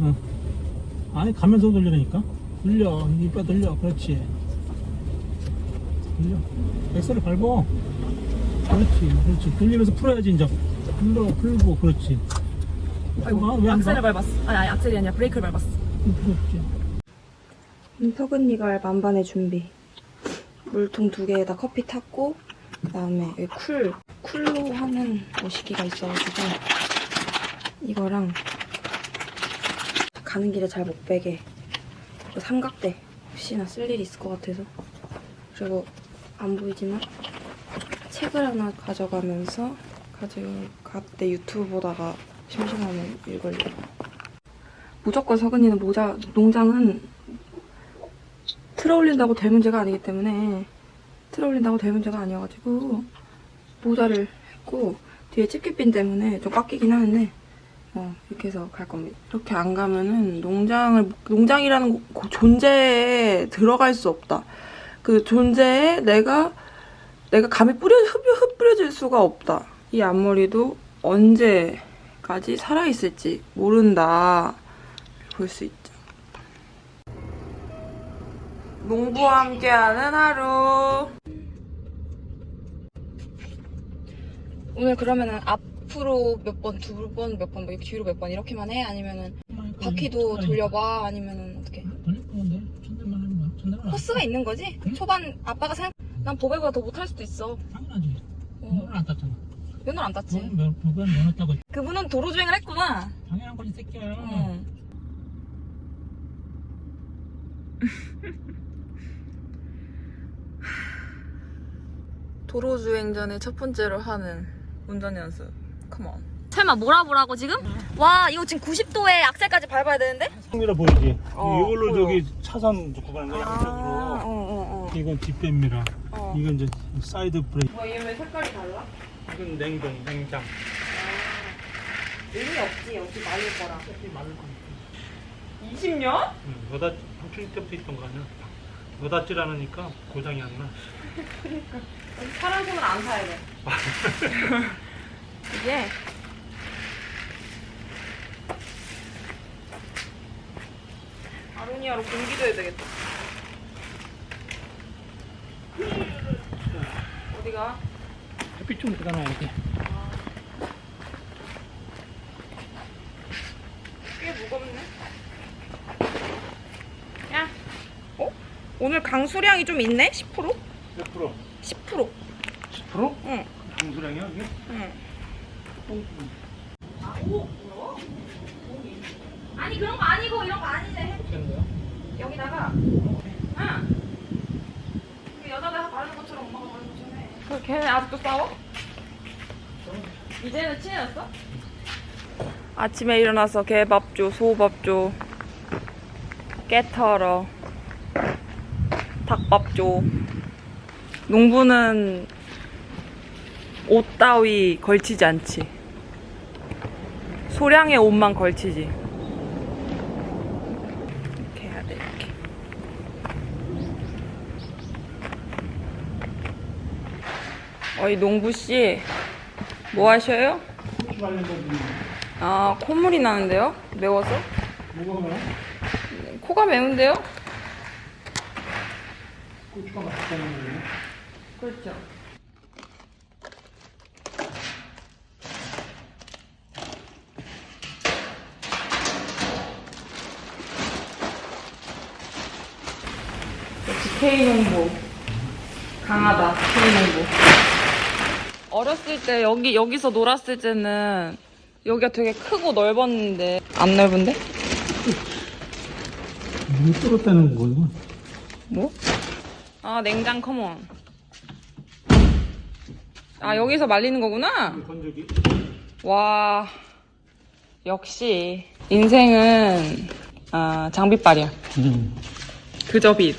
어. 아니 가면서 돌리라니까? 돌려. 이빨 돌려. 그렇지. 돌려. 엑셀을 밟어 그렇지. 그렇지. 돌리면서 풀어야지 이제. 풀어 풀고 그렇지. 아이고, 아, 왜안 악셀을 가? 밟았어. 아니, 아니, 악셀이 아니라 브레이크를 밟았어. 그렇지. 터근이갈 만반의 준비. 물통 두 개에다 커피 탔고, 그 다음에 여기 쿨, 쿨로 하는 모시기가 있어가지고, 이거랑 가는 길에 잘 못 빼게. 삼각대. 혹시나 쓸 일이 있을 것 같아서. 그리고 안 보이지만, 책을 하나 가져가면서, 가져갈 때 유튜브 보다가 심심하면 읽으려고. 무조건 서근이는 모자, 농장은 틀어 올린다고 될 문제가 아니기 때문에 틀어 올린다고 될 문제가 아니어가지고 모자를 했고 뒤에 집게핀 때문에 좀꽉 끼긴 하는데 어, 이렇게 해서 갈 겁니다. 이렇게 안 가면은 농장을 농장이라는 고- 존재에 들어갈 수 없다. 그 존재에 내가 내가 감히 뿌려 흡, 흡뿌려질 수가 없다. 이 앞머리도 언제까지 살아 있을지 모른다. 볼 수 있죠. 농부와 함께하는 하루. 오늘 그러면은 앞 으로 몇 번, 두 번, 몇 번, 뭐 뒤로 몇 번 이렇게만 해? 아니면은 바퀴도 돌려봐? 아니면은 어떻게? 돌릴 건데 천대만 하는 거야 천대만 코스가 있는 거지? 초반 아빠가 생각, 난 보배보다 더 못할 수도 있어. 당연하지 어, 면허를 안 땄잖아 면허 안 땄지. 면- 그건 면허 따고 그분은 도로 주행을 했구나. 당연한 거지 새끼야 응. 도로 주행 전에 첫 번째로 하는 운전 연습. 컴온. 설마 뭐라 뭐라고 지금? 와, 이거 지금 90도에 악셀까지 밟아야 되는데? 미러 보이지? 어, 이걸로 보여. 저기 차선 놓고 가는 거야 양쪽으로 어, 어, 어. 이건 뒷뱀미러 어. 이건 이제 사이드 브레이크 뭐얘왜 색깔이 달라? 이건 냉동 냉장 의미 없지, 여기 말릴 거라. 새끼 말을 거니까 20년? 응, 여다 학생 때부터 있던 거 아니야 여다질 않으니까 고장이 안 나 사람 손을 안 사야 돼. 이게 아로니아로 공기도 해야 되겠다. 어디가? 햇빛 좀 들어가놔야 돼 꽤 무겁네. 야. 어? 오늘 강수량이 좀 있네? 10%? 몇 프로? 10%. 10%? 응. 강수량이야 이게? 응. 아니, 그런 거 아니고, 이런 거 거야? 여기다가 응. 그 여자들 바르는 것처럼 엄마가 바르는 것처럼 해. 그 걔네 아직도 싸워? 이제는 친해졌어? 아침에 일어나서 개밥 줘, 소밥 줘, 깨 털어, 닭밥 줘. 농부는 옷 따위 걸치지 않지. 소량의 옷만 걸치지. 이렇게 해야 돼, 이렇게. 어이, 농부씨, 뭐 하셔요? 고추 말린 아, 콧물이 나는데요? 매워서? 뭐가 뭐야? 코가 매운데요? 고추가 맛있다는 거예요 그렇죠. K농부. 강하다, K농부. 어렸을 때 여기, 여기서 놀았을 때는 여기가 되게 크고 넓었는데. 안 넓은데? 물 뚫었다는 거 이거? 뭐? 아, 냉장 커먼. 아, 여기서 말리는 거구나? 건조기 와, 역시. 인생은, 아, 장비빨이야. 음. 그저 빛.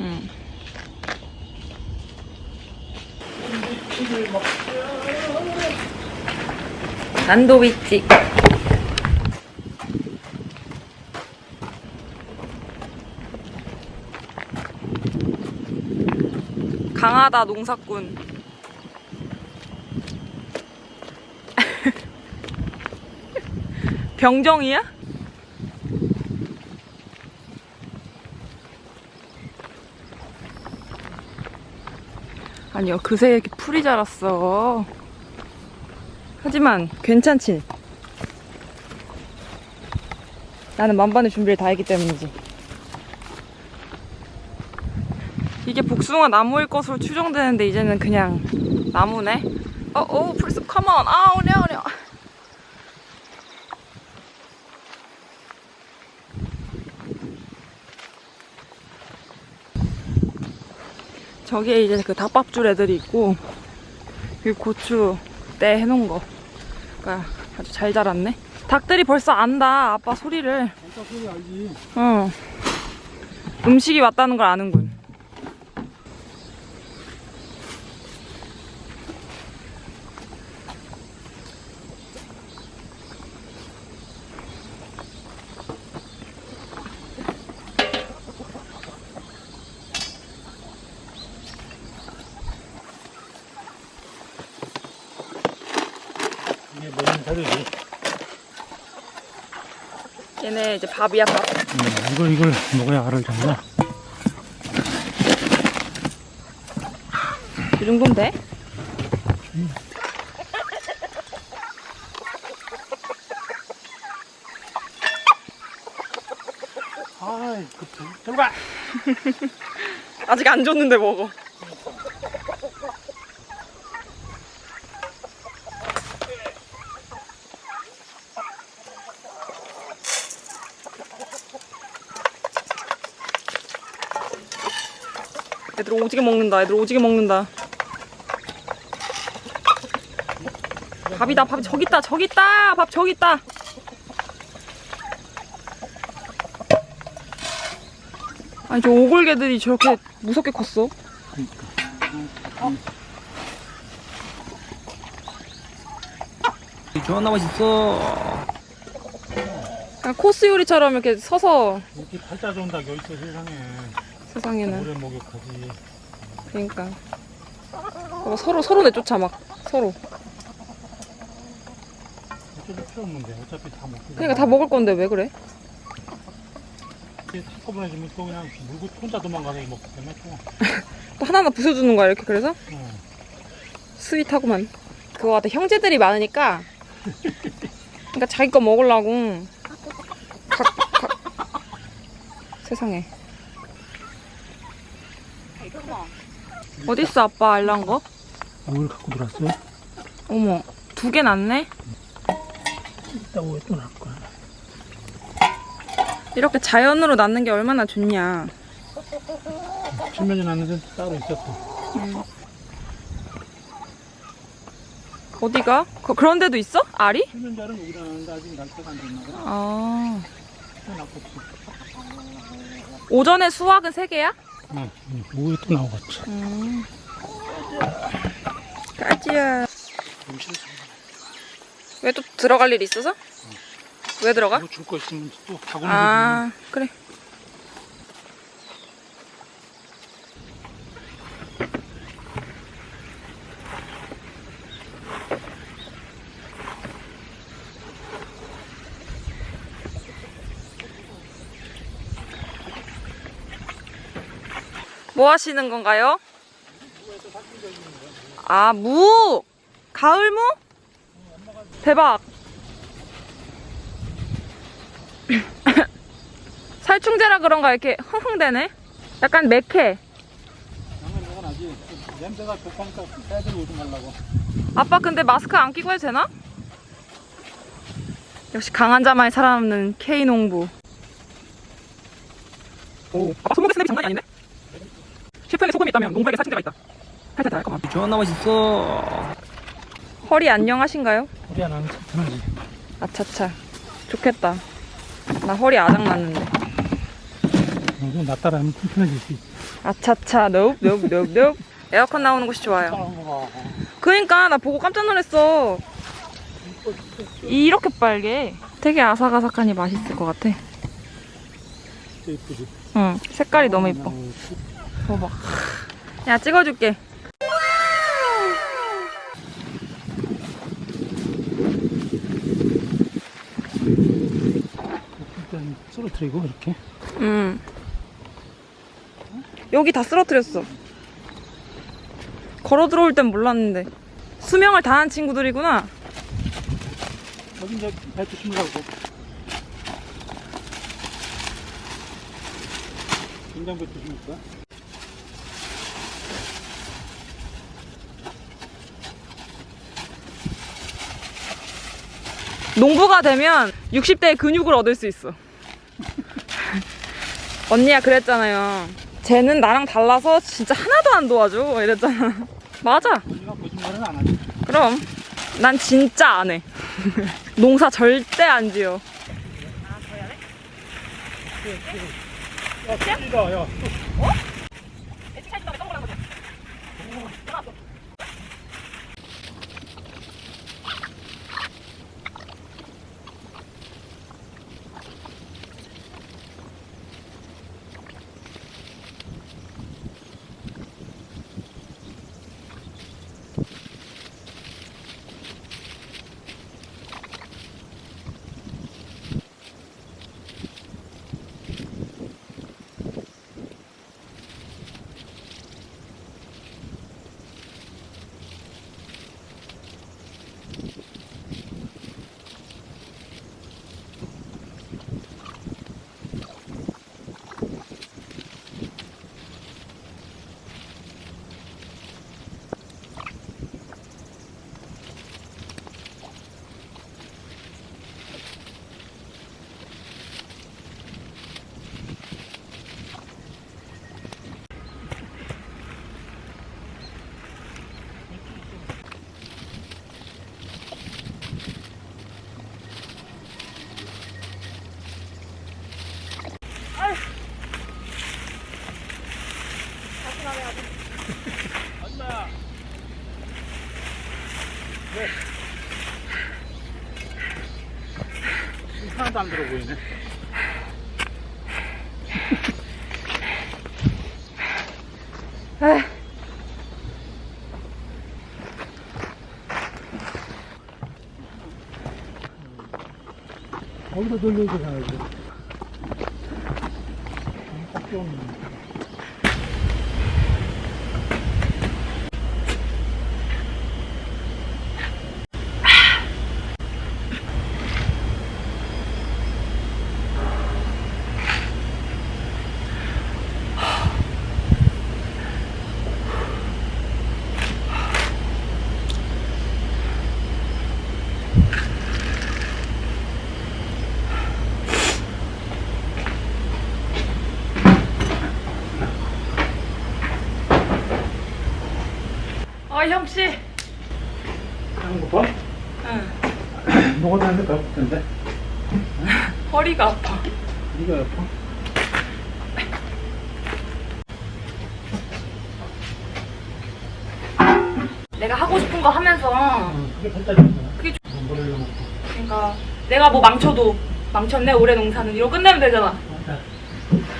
음. 난도비찍. 강하다 농사꾼. 병정이야? 아니요 그새 이렇게 풀이 자랐어. 하지만 괜찮지. 나는 만반의 준비를 다 했기 때문이지. 이게 복숭아 나무일 것으로 추정되는데 이제는 그냥 나무네. 어, 오, 플스 컴온. 아, 어려 어려. 저기에 이제 그 닭밥줄 애들이 있고 그 고추 때 해놓은 거 가 아주 잘 자랐네. 닭들이 벌써 안다 아빠 소리를. 진짜 소리 알지? 어. 음식이 왔다는 걸 아는군. 이게 뭐는 다르지? 얘네 이제 밥이야 밥. 음, 이걸 이걸 먹어야 알을 잡나? 이 정도면 돼? 아이 급해. 들어가. 아직 안 줬는데 먹어. 오지게 먹는다. 애들 오지게 먹는다. 밥이다. 밥이 저기 있다. 저기 있다. 밥 저기 있다. 아니 저 오골개들이 저렇게 무섭게 컸어? 존나 맛있어. 그냥 코스 요리처럼 이렇게 서서 이렇게 팔자 좋은 닭 여기 있어 세상에. 세상에는 오래 목욕하지. 그러니까 어, 서로 서로 내쫓아 막 서로 어차피 필요 없는데 어차피 다 먹고. 그러니까 다 먹을 건데 왜 그래? 한꺼번에 주면 또 그냥 물고 혼자 도망가서 먹기 때문에 또. 또 하나하나 부숴주는 거야 이렇게 그래서 어. 스윗하구만 그거 같아 형제들이 많으니까 그러니까 자기 거 먹으려고 각, 각. 세상에 어딨어 아빠 알란 거? 뭘 갖고 들어왔어? 어머 두 개 났네 이따 오에 또 낳을 거야. 이렇게 자연으로 낳는 게 얼마나 좋냐 칠면이 낳는 데 따로 있었어. 어디가? 그, 그런 데도 있어? 알이? 칠면자는 여기다 낳는데 아직 날 때가 안 됐나 봐. 아. 오전에 수확은 세 개야? 응, 응. 뭐에 또 나오겠지. 음. 까지야. 왜 또 들어갈 일 있어서? 왜 들어가? 뭐 줄거 있으면 또 아, 그래. 뭐 하시는 건가요? 아, 무! 가을무? 대박! 살충제라 그런가 이렇게 흥흥대네? 약간 매캐. 아빠 근데 마스크 안 끼고 해도 되나? 역시 강한 자만이 살아남는 K농부. 오, 아빠 손목에 스냅이 장난이 아닌데? 셰프에게 소금이 있다면 농부에게 살충제가 있다. 살짝 달까 봐. 존나 맛있어. 허리 안녕하신가요? 우리 하나는 튼튼하지. 아차차. 좋겠다. 나 허리 아작 났는데. 이거 나 따라 하면 튼튼해질 수 있어. 아차차. 노, 노, 노, 노. 에어컨 나오는 곳이 좋아요. 봐. 그러니까 나 보고 깜짝 놀랐어. 이렇게 빨개. 되게 아삭아삭하니 맛있을 것 같아. 이쁘지. 응, 색깔이 너무 이뻐. 봐봐. 야 찍어줄게. 일단 쓰러뜨리고 이렇게. 음. 여기 다 쓰러뜨렸어. 걸어 들어올 땐 몰랐는데. 수명을 다한 친구들이구나. 여기 이제 발 조심하고. 긴장배 조심할까? 농부가 되면 60대의 근육을 얻을 수 있어. 언니야 그랬잖아요. 쟤는 나랑 달라서 진짜 하나도 안 도와줘. 이랬잖아. 맞아. 그럼 난 진짜 안 해. 농사 절대 안 지어. 야, 찔리다, 야. 엄 안 들어 보이네. 거기다 돌려도 가야지. 딱 좋은. 어 형씨. 봐? 응. 나한테 더 아플 텐데. 허리가 아파. 네가 아파? 내가 하고 싶은 거 하면서 응, 그게 발달이잖아. 그게 뭐 머리를 놓고. 그러니까 내가 뭐 망쳐도 망쳤네 올해 농사는 이러고 끝내면 되잖아. 맞아.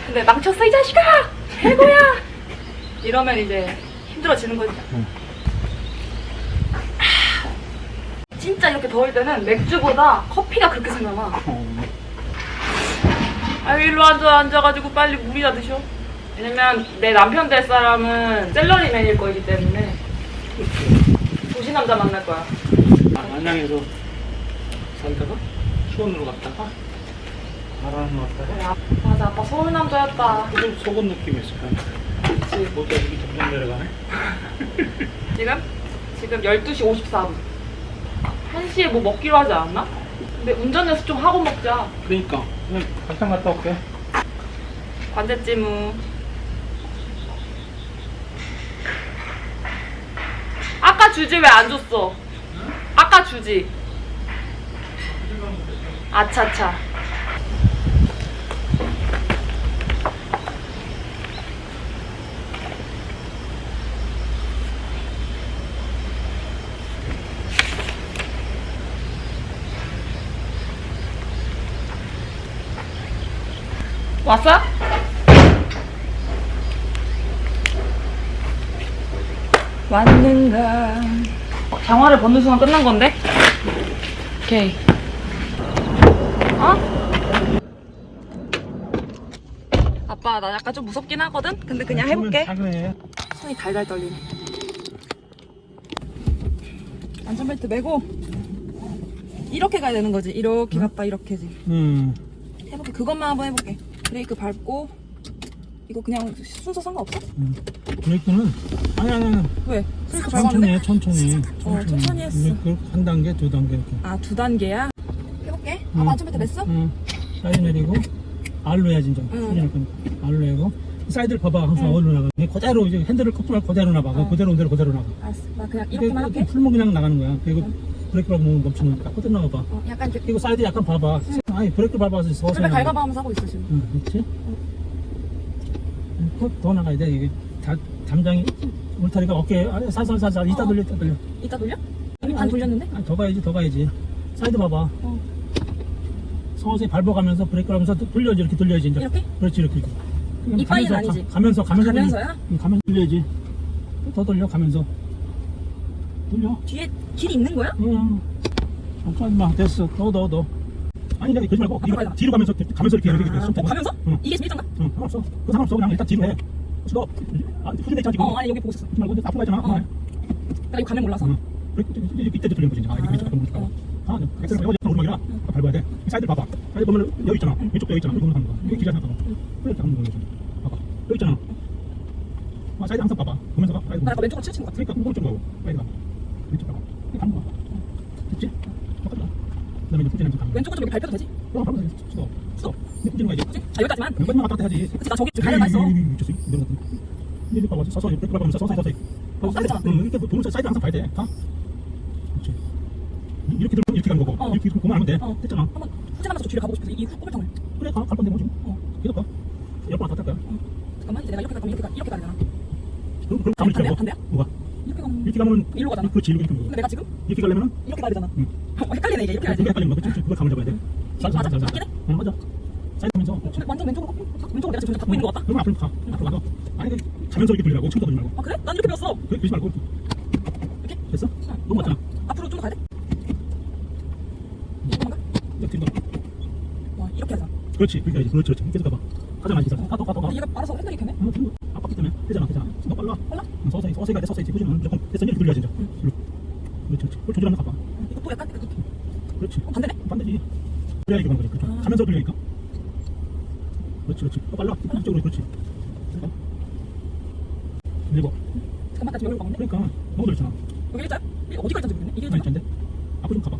근데 망쳤어 이 자식아 해고야 이러면 이제 힘들어지는 거지. 응. 하, 진짜 이렇게 더울 때는 맥주보다 커피가 그렇게 생각나. 어, 아 일로 앉아 앉아가지고 빨리 물이나 드셔. 왜냐면 내 남편 될 사람은 셀러리맨일 거이기 때문에 도시 남자 만날 거야. 아, 안양에서 살다가 수원으로 갔다가 바람 왔다가 아, 맞아 아빠 서울 남자였다. 좀 속은 느낌이었을 거야. 그치. 모자 여기 점점 내려가네. 지금? 지금 12시 54분. 1시에 뭐 먹기로 하지 않았나? 근데 운전 연습 좀 하고 먹자. 그러니까 그냥 잠깐 갔다 올게. 관제찌무. 아까 주지 왜 안 줬어? 아까 주지. 아차차. 왔어? 왔는가. 어, 장화를 벗는 순간 끝난 건데? 오케이. 어? 아빠 나 약간 좀 무섭긴 하거든? 근데 그냥 해볼게. 다 그래. 손이 달달 떨리네. 안전벨트 매고 이렇게 가야 되는 거지. 이렇게 갔다 이렇게지. 음. 해볼게. 그것만 한번 해볼게. 브레이크 밟고 이거 그냥 순서 상관없어? 음. 브레이크는 아니 아니 아니. 왜? 브레이크 천천히 밟았는데? 해 천천히. 어, 천천히 했어. 브레이크 한 단계 두 단계 이렇게. 아 두 단계야? 해볼게. 응. 아빠 안전벨트 맸어? 응. 사이드 내리고 R로 해야지 이제. 응. 거니까. R로 해고 사이드를 봐봐 항상 어디로 나가. 그대로 이제 핸들을 말고 그대로 나가. 어. 그대로 그대로 그대로 나가. 알았어. 나 그냥 이렇게만 할게. 풀면 그냥 나가는 거야. 그리고 브레이크 밟으면 멈추는 거야. 그대로 나가봐. 어, 약간 이렇게 그리고 사이드 약간 봐봐. 아니 브레이크 밟아서 서서. 불배 갈가봐 하면서 하고 있어 지금. 응, 그렇지? 더, 더 나가야 돼. 이게 다, 담장이 울타리가 어깨에 아래 살살살살 이따 어. 돌려 이따 돌려. 이따 돌려? 이미 반 돌렸는데? 아니, 더 가야지 더 가야지. 사이드 봐봐. 어. 서서히 밟아가면서 브레이크 하면서 또 돌려야지 이렇게 돌려야지 이제. 이렇게? 그렇지 이렇게. 이렇게. 이빠이는 가면서 아니지? 가, 가면서 가면서 가면서야? 돌려. 응, 가면서 돌려야지. 더 돌려 가면서. 돌려. 뒤에 길이 있는 거야? 응. 잠깐만 마 됐어. 더 더 더. 아니 내가 그러지 말고 뒤로, 가봐. 뒤로 가면서 가면서 이렇게 이렇게 이렇게 아, 손 어. 가면서? 응. 이게 11장가? 응, 상관없어. 그 상관없어. 그냥 일단 뒤로 해. 스톱. 아, 후진대 있잖아, 지금. 어, 아니 여기 보고 있었어. 하지 말고, 이제 앞으로 가잖아. 어. 나 이거 가면 몰라서. 응. 이제 이때도 돌리는 거지. 이제. 아, 이게 왼쪽 가면 오른쪽 가고. 아, 밟아야 돼. 오르막이라 밟아야 돼. 사이드 봐봐. 사이드 보면 여기 있잖아. 왼쪽도 여기 있잖아. 여기 보면 하는 거야. 여기 기잖아, 봐봐. 이렇게 하는 거야. 봐봐. 여기 있잖아. 아, 사이드 항상 봐봐. 보면서 가. 사이드. 나 왼쪽으로 치우친 것 같아. 그러니까 오른쪽 가고. 사이드 가. 왼쪽 가고. 이렇게 가는 거야. 됐지? 똑같다. 그다음에 이제 가는 거야. 왼쪽은 좀 밟혀도 되지? 그럼 가면 돼. 스톱. 스톱. 근데 후진은 가야지. 그치? 아 여기까지만. 여기까지만 왔다 갔다 해야지. 그치 나 저기 좀 가려고 했어. 미쳤어. 내려갔더니. 이제 봐봐. 서서히 브레이크 밟으면서 서서히 서서히. 어, 사이드잖아. 응, 이렇게 보면서 사이드 항상 봐야 돼. 가. 그렇지. 이렇게 들면 이렇게 가는 거고. 어. 이렇게 보면 하면 돼. 어. 됐잖아. 한번 후진하면서 저 뒤를 가보고 싶어서 이 후불통을. 그래, 가. 갈 건데 뭐 지금. 어. 계속 가. 열번 왔다 갔다 할 거야. 잠깐만 이제 내가 이렇게 갈 거면 이렇게 가 이렇게 가야 되잖아. 그럼 그럼 가면 이렇게? 하고. 뭐가? 이렇게 가면 이렇게 가면 일로 가잖아. 그렇지. 이렇게 가는 근데. 내가 지금 이렇게 가려면은 이렇게 가야 되잖아. 응. 어, 헷갈리네 이게 이렇게 그게 가야지. 헷갈리는 거야. 그렇지. 그걸 감을 잡아야 돼. 살, 살, 맞아. 살, 살. 맞긴 해? 응, 맞아. 사이드 하면서. 그렇지. 근데 완전 왼쪽으로 꺾고 왼쪽으로 내가 지금 잡고 있는 거 같다? 그럼 앞으로 가. 앞으로 가서. 아니, 그 가면서 이렇게 돌리라고. 돌리지 말고. 아 그래? 난 이렇게 배웠어. 그래, 그러지 말고. 이렇게? 됐어? 너무 맞잖아. 앞으로 좀 더 가야 돼? 조금만 가? 이렇게 뒤로 가. 와 이렇게 하자. 그렇지. 그렇게 해야지. 그렇지. 그렇지. 계속 가봐. 가잖아, 이제. 가, 더, 가. 근데 얘가 알아서 헷갈리겠네. 어, 가야 돼. 후진은 무조건. 됐어, 이렇게 돌려야지, 이제. 일로. 그렇지, 그렇지. 그걸 조절하면 가봐. 이것도 약간 이렇게. 그렇지. 어, 반대네? 반대지. 그래야 이렇게 가는 거지. 그렇죠. 아. 가면서 돌리니까. 그렇지, 그렇지. 더 빨라. 이쪽으로, 그렇지. 그러니까. 밀고. 잠깐만 나 지금 여기로 가는데? 그러니까. 너무 돌렸잖아. 여기 일자야? 이게 어디까지 있는지 모르겠네. 이게 아니, 일자인가? 잔데. 앞으로 좀 가봐.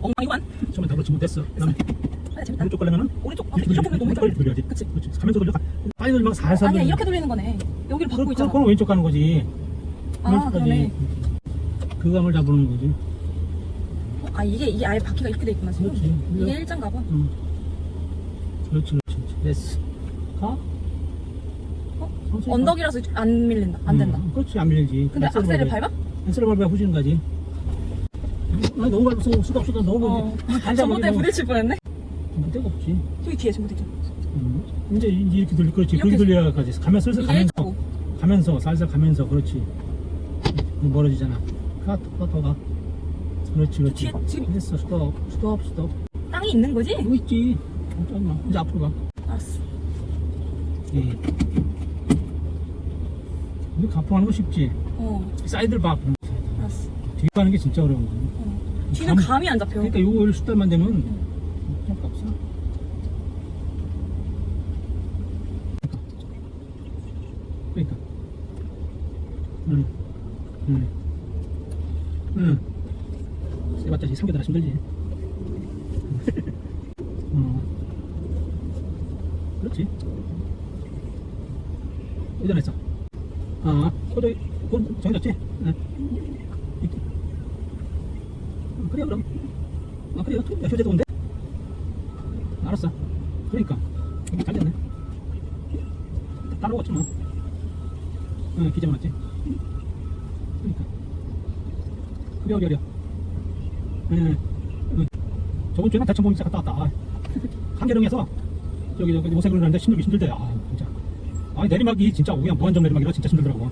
엉망이만. 처음에 다 그렇지. 됐어. 그 다음에 아 재밌다. 오른쪽 가려면은 오른쪽. 아, 이렇게 이렇게 돌려. 돌려야지. 그치? 그렇지. 가면서 돌려. 빨리 돌리면 살살 아니야 돌려. 이렇게 돌리는 거네. 여기를 그, 받고 그, 있잖아. 그건 왼쪽 가는 거지. 아 왼쪽까지. 그러네. 그 감을 잡는 거지. 어, 아 이게 이게 아예 바퀴가 이렇게 돼 있구나 지금. 그렇지. 이게 일자인가 봐. 응. 그렇지, 그렇지. 그렇지. 됐어. 가. 어? 가. 언덕이라서 안 밀린다. 안 된다. 음, 그렇지, 안 밀리지. 근데 악셀을 밟아야- 밟아? 엑셀을 밟아야 후진 가지. 아니, 너무 밟아서 수도 없어. 너무 어. 잘 전봇대 부딪힐 뻔했네. 전봇대가 없지. 저기 뒤에 전봇대 있잖아. 음. 이제 이렇게 돌리, 그렇지. 이렇게 그렇게 돌려야지. 가면 슬슬 가면서. 가면서 살살 가면서, 그렇지. 멀어지잖아. 가, 더, 더 가. 그렇지, 그렇지. 뒤에 지금- 됐어, 스톱, 스톱, 스톱. 땅이 있는 거지? 여기 있지. 잠깐만. 이제 앞으로 가. 알았어. 예. 이거 가풍하는 거 쉽지. 어. 사이드를 봐. 알았어. 뒤에 가는 게 진짜 어려운 거야. 어. 뒤는 감- 감이 안 잡혀. 그러니까 요거 수달만 되면 할 거 없어. 그러니까. 응. 응. 응. 세봤자 지 삼겹살 힘들지. 어. 그렇지. 예전했어. 아, 그래, 그건 정해졌지? 응. 이렇게. 어, 그래, 그럼. 아, 그래요? 야, 효제 좋은데? 알았어. 그러니까. 잘 됐네. 따라오겠지 뭐. 응, 기재 맞지? 그러니까. 그래, 어려, 어려. 응, 응. 저번 주에는 대천 보기 갔다 왔다. 아, 한계령에서 저기, 저기 모색을 하는데 힘들기 힘들대. 아, 진짜. 아, 내리막이 진짜 그냥 무한정 내리막이라 진짜 힘들더라고.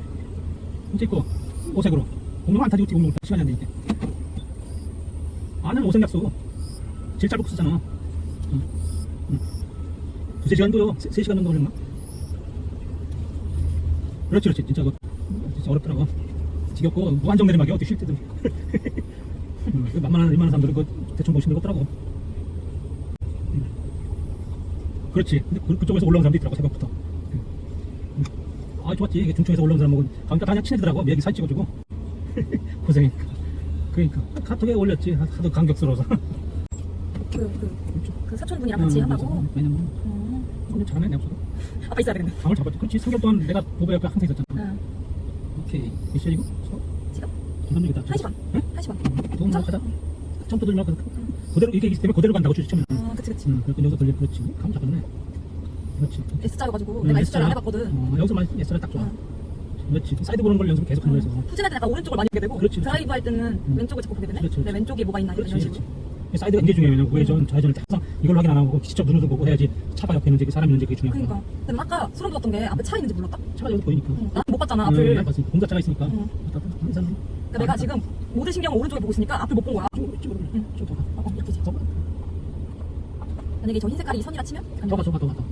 진짜 있고 오색으로 공룡 안 타지 어떻게 공룡을 타 시간이 안 되니까 아는 오색 약속 제일 짧고 쓰잖아 응. 응. 두세 시간도요 세, 세 시간 정도 걸렸나? 그렇지 그렇지. 진짜 그거 진짜 어렵더라고. 지겹고 무한정 내리막이야 어떻게 쉴 때도. 응, 그 만만한 이만한 사람들은 그 대충 보시는 거 없더라고. 응. 그렇지. 근데 그, 그쪽에서 올라온 사람도 있더라고 새벽부터. 응. 응. 아 좋았지. 이게 중청에서 올라온 사람하고 가니까 다 그냥 친해지더라고. 얘기 사진 찍어주고. 고생했니까 그러니까. 카톡에 올렸지. 하- 하도 감격스러워서. 그, 그, 그 사촌분이랑 같이 응, 한다고? 그래서 왜냐면 음. 오늘 잘하네 내가 없어도 아빠 있어야 되겠네. 방을 잡았지 그렇지 3개월 동안 내가 보배 옆에 항상 있었잖아 응. 오케이 몇 시간이고? 지금? 부담이겠다 한 시간. 응? 한 시간. 너무 하다 처음부터 들면 그- 그대로 이렇게 있기 때문에 그대로 간다고 주지 처음에 어, 그치, 그치. 응 그래서 여기서 돌려 그렇지 감 잡았네 그렇지 S자여가지고 응, 내가 S자를 안. 해봤거든. 어, 여기서만 S를 딱 좋아 응. 그렇지 사이드 보는 걸 연습을 계속 하는 거에서 후진할 때 약간 오른쪽을 많이 보게 되고 그렇지. 드라이브 할 때는 응. 왼쪽을 자꾸 보게 되네. 그렇지, 그렇지. 내 왼쪽에 뭐가 있나 이런 그렇지 식으로. 그렇지 사이드가 굉장히 중요해요 우회전 좌회전을 때 항상 이걸 확인 안 하고 직접 눈으로 보고 해야지 차가 옆에 있는지 사람이 있는지 그게 거야 그러니까. 근데 아까 소름 돋았던 게 앞에 차 있는지 몰랐다? 차가 여기 보이니까 응. 나못 봤잖아 응, 앞을. 난 봤으니까 공자차가 있으니까 응. 사람이 그러니까 내가 지금 모든 신경을 오른쪽에 보고 있으니까 앞을 못 본 거야. 응. 쭉 가. 어, 어, 이렇게지. 더 가. 만약에 저 흰 색깔이 이 선이라 치면? 아니, 더 가, 더 가, 더 가, 더 가.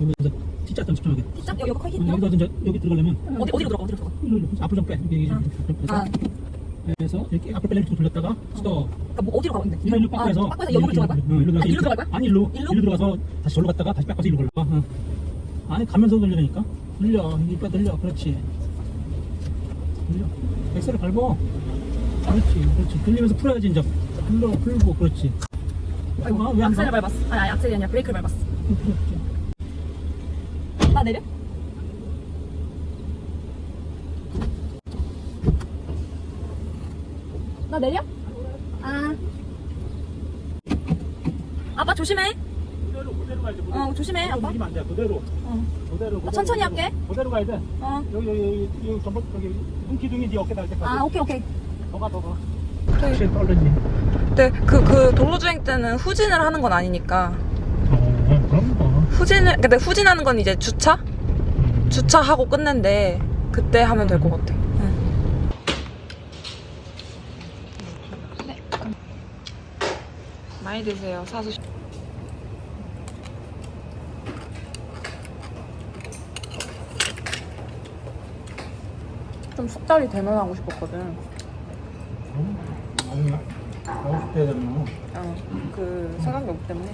여기서 T자 좀 집중하게. T자? 여기, 여기 응, 여기서 이제 여기 들어가려면 어디, 어디로 들어가, 어디로 들어가? 앞으로 좀 빼. 여기 아. 빼서 아, 빼서 이렇게 앞으로 빼려면 좀 돌렸다가 스톱. 그러니까 뭐 어디로 가고 있는데? 일로 바꿔서 아, 바꿔서 여기로 들어갈 거야? 응, 일로 아, 들어가서 일로 들어갈 거야? 아니 일로 일로? 일로 들어가서 다시 절로 갔다가 다시 바꿔서 일로 걸러. 응. 아니 가면서 돌리라니까. 돌려, 이빨 돌려. 그렇지. 돌려. 엑셀을 밟어. 그렇지, 그렇지. 돌리면서 풀어야지 이제. 풀러, 풀고, 그렇지. 아이고, 아, 왜안 악셀을 가? 밟았어. 아니, 아니, 악셀이 아니라 브레이크를 밟았어. 그렇지. 나 내려? 나 내려? 아. 아빠 조심해. 그대로 그대로 가야지. 어, 조심해, 아빠. 움직이면 안 돼. 그대로. 어. 그대로. 나 천천히 할게. 그대로 가야 돼. 어. 여기 여기 여기 여기 전부 여기 눈 기둥이 네 어깨 닿을 때까지. 아, 오케이, 오케이. 더가 더가. 그래. 떨리지. 근데 그, 그 도로주행 때는 후진을 하는 건 아니니까. 어, 그럼 뭐. 후진을, 근데 후진하는 건 이제 주차? 주차하고 끝낸데, 그때 하면 될 것 같아. 응. 네. 많이 드세요, 사수. 좀 숙달이 되면 하고 싶었거든. 아니야. 너무 쉽게 되면. 어, 그 색안경 때문에.